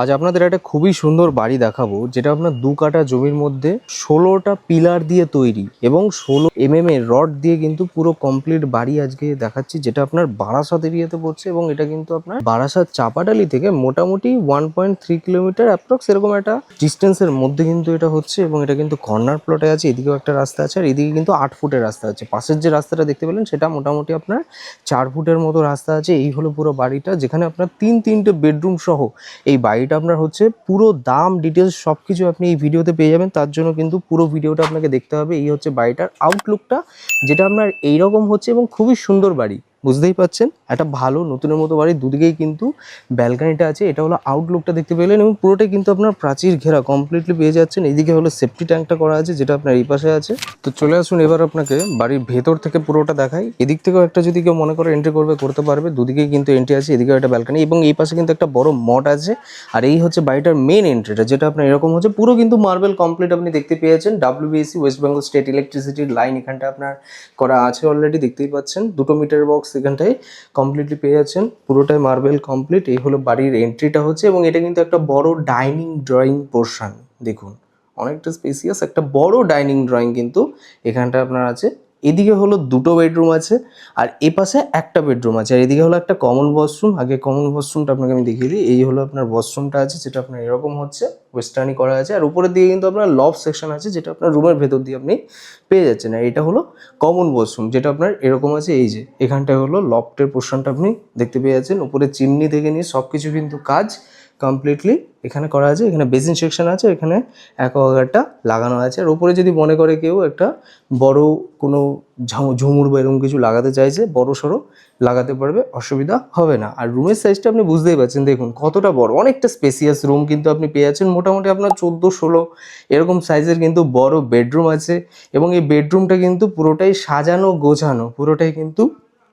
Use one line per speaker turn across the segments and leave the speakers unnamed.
আজ আপনাদের একটা খুবই সুন্দর বাড়ি দেখাবো, যেটা আপনার দু কাঠা জমির মধ্যে ষোলোটা পিলার দিয়ে তৈরি এবং ষোলো এম এম এর রড দিয়ে কিন্তু পুরো কমপ্লিট বাড়ি আজকে দেখাচ্ছি, যেটা আপনার বারাসাত এরিয়াতে পড়ছে এবং এটা কিন্তু আপনার বারাসাত চাপাডালি থেকে মোটামুটি one point three kilometre approx এরকম একটা ডিস্টেন্সের মধ্যে কিন্তু এটা হচ্ছে এবং এটা কিন্তু কর্নার প্লটে আছে, এদিকেও একটা রাস্তা আছে আর এদিকে কিন্তু আট ফুটের রাস্তা আছে। পাশের যে রাস্তাটা দেখতে পেলেন সেটা মোটামুটি আপনার চার ফুটের মতো রাস্তা আছে, এই হলো পুরো বাড়িটা, যেখানে আপনার তিন তিনটে বেডরুম সহ এই বাড়িটা আপনার হচ্ছে পুরো দাম ডিটেলস সব কিছু আপনি এই ভিডিওতে পেয়ে যাবেন। তার জন্য কিন্তু পুরো ভিডিওটা আপনাকে দেখতে হবে। এই হচ্ছে বাড়িটার আউটলুকটা যেটা আপনার এইরকম হচ্ছে এবং খুবই সুন্দর বাড়ি। বুঝতেই পাচ্ছেন একটা ভালো নতুনের মতো বাড়ি, দুদিকেই কিন্তু ব্যালকানিটা আছে। এটা হলো আউটলুকটা দেখতে পেলেন এবং পুরোটাই কিন্তু আপনার প্রাচীর ঘেরা কমপ্লিটলি পেয়ে যাচ্ছেন। এইদিকে হলো সেফটি ট্যাঙ্কটা করা আছে, যেটা আপনার এই পাশে আছে। তো চলে আসুন এবার আপনাকে বাড়ির ভেতর থেকে পুরোটা দেখাই। এদিক থেকেও একটা যদি কেউ মনে করে এন্ট্রি করবে, করতে পারবে। দুদিকেই কিন্তু এন্ট্রি আছে, এদিকেও একটা ব্যালকানি এবং এই পাশে কিন্তু একটা বড় মঠ আছে। আর এই হচ্ছে বাড়িটার মেন এন্ট্রিটা যেটা আপনার এরকম হচ্ছে। পুরো কিন্তু মার্বেল কমপ্লিট আপনি দেখতে পেয়েছেন। ডাব্লিউবিএসসি ওয়েস্ট বেঙ্গল স্টেট ইলেকট্রিসিটির লাইন এখানটা আপনার করা আছে অলরেডি দেখতেই পাচ্ছেন। দুটো মিটার বক্স এখানটায় কমপ্লিটলি পেয়ে যাচ্ছেন। পুরোটাই মার্বেল কমপ্লিট এই হলো বাড়ির এন্ট্রিটা হচ্ছে এবং এটা কিন্তু একটা বড় ডাইনিং ড্রয়িং পোর্শন দেখুন, অনেকটা স্পেসিয়াস একটা বড় ডাইনিং ড্রয়িং কিন্তু এখানটা আপনার আছে। এদিকে হলো দুটো বেডরুম আছে, আর এ পাশে একটা বেডরুম আছে, আর এদিকে হলো একটা কমন ওয়াশরুম আগে কমন ওয়াশরুমটা আপনাকে আমি দেখিয়ে দিই, এই হলো আপনার ওয়াশরুমটা আছে, যেটা আপনার এরকম হচ্ছে ওয়েস্টার্নি করা আছে, আর উপরের দিকে কিন্তু আপনার লফ সেকশন আছে, যেটা আপনার রুমের ভেতর দিয়ে আপনি পেয়ে যাচ্ছেন। আর এটা হলো কমন ওয়াশরুম যেটা আপনার এরকম আছে, এই যে, এখানটায় হলো লফটের পোর্শনটা আপনি দেখতে পেয়ে যাচ্ছেন। উপরে চিমনি থেকে নিয়ে সব কিছু কিন্তু কাজ কমপ্লিটলি এখানে করা আছে, এখানে বেসিন সেকশন আছে, এখানে অ্যাকোয়াগার্ডটা লাগানো আছে। আর উপরে যদি মনে করে কেউ একটা বড় কোনো ঝুমুর বা এরকম কিছু লাগাতে চাইছে, বড় সড়ো লাগাতে পারবে, অসুবিধা হবে না। আর রুমের সাইজটা আপনি বুঝতেই পারছেন, দেখুন কতটা বড়, অনেকটা স্পেসিয়াস রুম কিন্তু আপনি পেয়ে যাচ্ছেন। মোটামুটি আপনার চোদ্দ ষোলো এরকম সাইজের কিন্তু বড় বেডরুম আছে এবং এই বেডরুমটা কিন্তু পুরোটাই সাজানো, গোছানো, পুরোটাই কিন্তু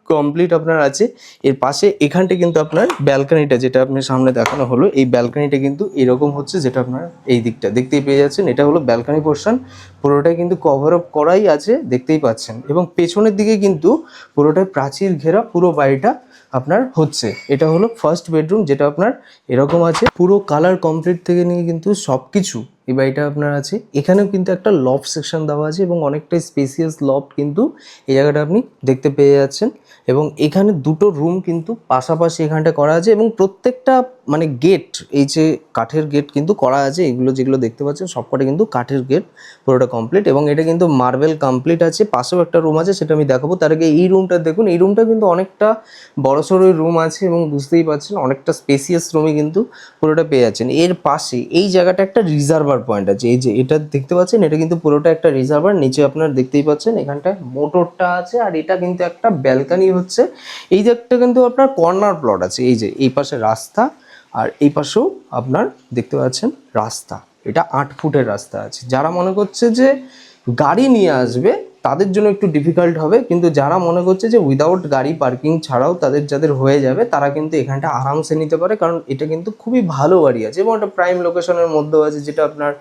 কমপ্লিট আপনার আছে। এর পাশে এখানটা কিন্তু আপনার ব্যালকানিটা যেটা আপনার সামনে দেখানো হলো, এই ব্যালকানিটা কিন্তু এরকম হচ্ছে যেটা আপনার এই দিকটা। দেখতেই পেয়ে যাচ্ছেন, এটা হলো ব্যালকানি পোর্শন পুরোটাই কিন্তু কভার আপ করাই আছে, দেখতেই পাচ্ছেন। এবং পেছনের দিকে কিন্তু পুরোটাই প্রাচীর ঘেরা পুরো বাড়িটা আপনার হচ্ছে। এটা হলো ফার্স্ট বেডরুম যেটা আপনার এরকম আছে। পুরো কালার কমপ্লিট থেকে নিয়ে কিন্তু সব কিছু এই বাড়িটা আপনার আছে। এখানেও কিন্তু একটা লফ সেকশন দেওয়া আছে এবং অনেকটা স্পেসিয়াস লফ কিন্তু এই জায়গাটা আপনি দেখতে পেয়ে যাচ্ছেন। এবং এখানে দুটো রুম কিন্তু পাশাপাশি এখানটা করা আছে এবং প্রত্যেকটা মানে গেট এই যে কাঠের গেট কিন্তু করা আছে, এগুলো যেগুলো দেখতে পাচ্ছেন, সবকটা কিন্তু কাঠের গেট পুরোটা কমপ্লিট এবং এটা কিন্তু মার্বেল কমপ্লিট আছে, পাশেও একটা রুম আছে, সেটা আমি দেখাবো। তার আগে এই রুমটা দেখুন, এই রুমটা কিন্তু অনেকটা বড়সড় রুম আছে এবং বুঝতেই পারছেন অনেকটা স্পেসিয়াস রুমে কিন্তু পুরোটা পেয়ে যাচ্ছেন। এর পাশে এই জায়গাটা একটা রিজার্ভার পয়েন্ট আছে, এই যে এটা দেখতে পাচ্ছেন, এটা কিন্তু পুরোটা একটা রিজার্ভার নিচে আপনার দেখতেই পাচ্ছেন, এখানটায় মোটরটা আছে আর এটা কিন্তু একটা ব্যালকানি হচ্ছে। এই যে একটা কিন্তু আপনার কর্নার প্লট আছে, এই যে, এই পাশে রাস্তা আর এই পাশেও আপনার দেখতে পাচ্ছেন রাস্তা। এটা আট ফুটের রাস্তা আছে। যারা মনে করছে যে গাড়ি নিয়ে আসবে, তাদের জন্য একটু ডিফিকাল্ট হবে। কিন্তু যারা মনে করছে যে উইদাউট গাড়ি পার্কিং ছাড়াও তাদের যাদের হয়ে যাবে, তারা কিন্তু এখানটা আরামসে নিতে পারে। কারণ এটা কিন্তু খুবই ভালো বাড়ি আছে এবং একটা প্রাইম লোকেশনের মধ্যেও আছে, যেটা আপনার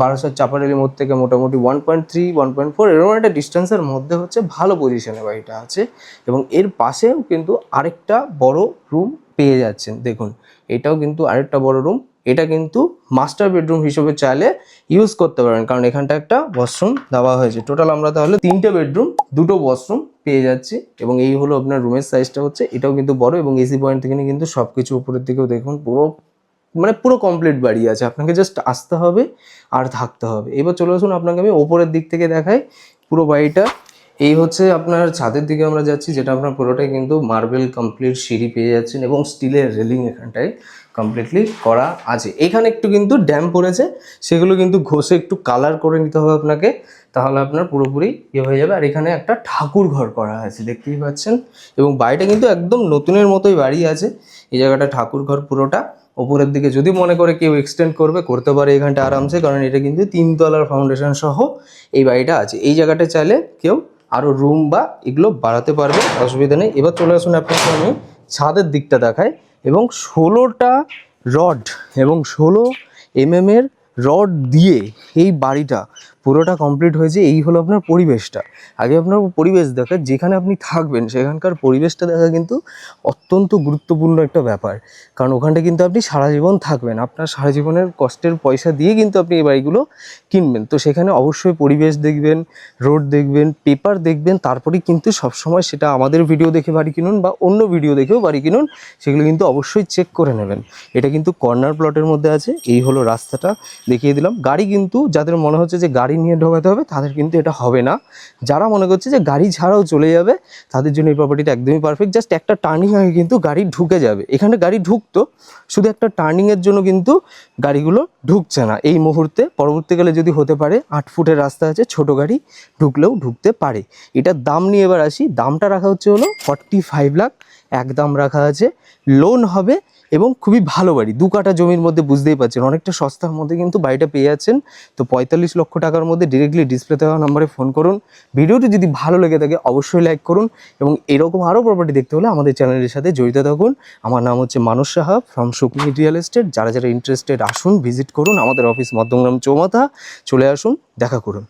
বারাসাত চাপাডালির মধ্যে থেকে মোটামুটি one point three one point four এরকম একটা ডিস্টেন্সের মধ্যে হচ্ছে ভালো পজিশনে বাড়িটা আছে। এবং এর পাশেও কিন্তু আরেকটা বড় রুম পেয়ে যাচ্ছেন। দেখুন, এটাও কিন্তু আরেকটা বড় রুম এটা কিন্তু মাস্টার বেডরুম হিসেবে চাইলে ইউজ করতে পারেন কারণ এখানটা একটা ওয়াশরুম দেওয়া হয়েছে। টোটাল আমরা তাহলে তিনটে বেডরুম দুটো ওয়াশরুম পেয়ে যাচ্ছি এবং এই হলো আপনার রুমের সাইজটা হচ্ছে, এটাও কিন্তু বড় এবং এসি পয়েন্ট থেকে কিন্তু সব কিছু উপরের দিকেও দেখুন, পুরো মানে পুরো কমপ্লিট বাড়ি আছে। আপনাকে জাস্ট আসতে হবে আর থাকতে হবে। এবার চলে আসুন, আপনাকে আমি ওপরের দিক থেকে দেখাই, পুরো বাড়িটা এই হচ্ছে আপনার ছাদের দিকে আমরা যাচ্ছি, যেটা আপনার পুরোটাই কিন্তু মার্বেল কমপ্লিট সিঁড়ি পেয়ে যাচ্ছেন এবং স্টিলের রেলিং এখানটায় কমপ্লিটলি করা আছে। এখানে একটু কিন্তু ড্যাম পড়েছে, সেগুলো কিন্তু ঘষে একটু কালার করে নিতে হবে আপনাকে, তাহলে আপনার পুরোপুরি ইয়ে হয়ে যাবে। আর এখানে একটা ঠাকুর ঘর করা আছে, দেখতেই পাচ্ছেন? এবং বাড়িটা কিন্তু একদম নতুনের মতোই বাড়ি আছে। এই জায়গাটা ঠাকুর ঘর পুরোটা। ওপরের দিকে যদি মনে করে কেউ এক্সটেন্ড করবে, করতে পারে এখানটা আরামসে, কারণ এটা কিন্তু তিনতলার ফাউন্ডেশন সহ এই বাড়িটা আছে। এই জায়গাটা চাইলে কেউ আরও রুম বা এগুলো বাড়াতে পারবে, অসুবিধা নেই। এবার চলে আসুন আপনাকে আমি ছাদের দিকটা দেখাই। এবং ষোলোটা রড এবং ষোলো এমএমের রড দিয়ে এই বাড়িটা পুরোটা কমপ্লিট হয়েছে এই হলো আপনার পরিবেশটা। আগে আপনার পরিবেশ দেখা, যেখানে আপনি থাকবেন, সেখানকার পরিবেশটা দেখা কিন্তু অত্যন্ত গুরুত্বপূর্ণ একটা ব্যাপার। কারণ ওখানটা কিন্তু আপনি সারা জীবন থাকবেন। আপনার সারা জীবনের কষ্টের পয়সা দিয়ে কিন্তু আপনি এই বাড়িগুলো কিনবেন। তো সেখানে অবশ্যই পরিবেশ দেখবেন, রোড দেখবেন পেপার দেখবেন তারপরেই কিন্তু সবসময় সেটা আমাদের ভিডিও দেখে বাড়ি কিনুন বা অন্য ভিডিও দেখেও বাড়ি কিনুন, সেগুলো কিন্তু অবশ্যই চেক করে নেবেন। এটা কিন্তু কর্নার প্লটের মধ্যে আছে। এই হলো রাস্তাটা দেখিয়ে দিলাম। গাড়ি কিন্তু, যাদের মনে হচ্ছে যে গাড়ি নিয়ে ঢোকাতে হবে, তাদের কিন্তু এটা হবে না। যারা মনে করছে যে গাড়ি ছাড়াও চলে যাবে, তাদের জন্য এই প্রপার্টিটা একদমই পারফেক্ট জাস্ট একটা টার্নিং আগে কিন্তু গাড়ি ঢুকে যাবে। এখানে গাড়ি ঢুকতো, শুধু একটা টার্নিংয়ের জন্য কিন্তু গাড়িগুলো ঢুকছে না। এই মুহূর্তে পরবর্তীকালে যদি হতে পারে, আট ফুটের রাস্তা আছে, ছোট গাড়ি ঢুকলেও ঢুকতে পারে। এটার দাম নিয়ে এবার আসি। দামটা রাখা হচ্ছে হলো ফর্টি ফাইভ লাখ একদম রাখা আছে। লোন হবে এবং খুবই ভালো বাড়ি। দু কাটা জমির মধ্যে বুঝতেই পারছেন, অনেকটা সস্তার মধ্যে কিন্তু বাড়িটা পেয়ে যাচ্ছেন। তো পঁয়তাল্লিশ লক্ষ টাকার মধ্যে ডিরেক্টলি ডিসপ্লেতে দেওয়া নম্বরে ফোন করুন। ভিডিওটি যদি ভালো লেগে থাকে, অবশ্যই লাইক করুন এবং এরকম আরও প্রপার্টি দেখতে হলে আমাদের চ্যানেলের সাথে জড়িত থাকুন। আমার নাম হচ্ছে Manas Saha from Sukni real estate যারা যারা ইন্টারেস্টেড আসুন ভিজিট করুন আমাদের অফিস মধ্যমগ্রাম চৌমাথা। চলে আসুন, দেখা করুন।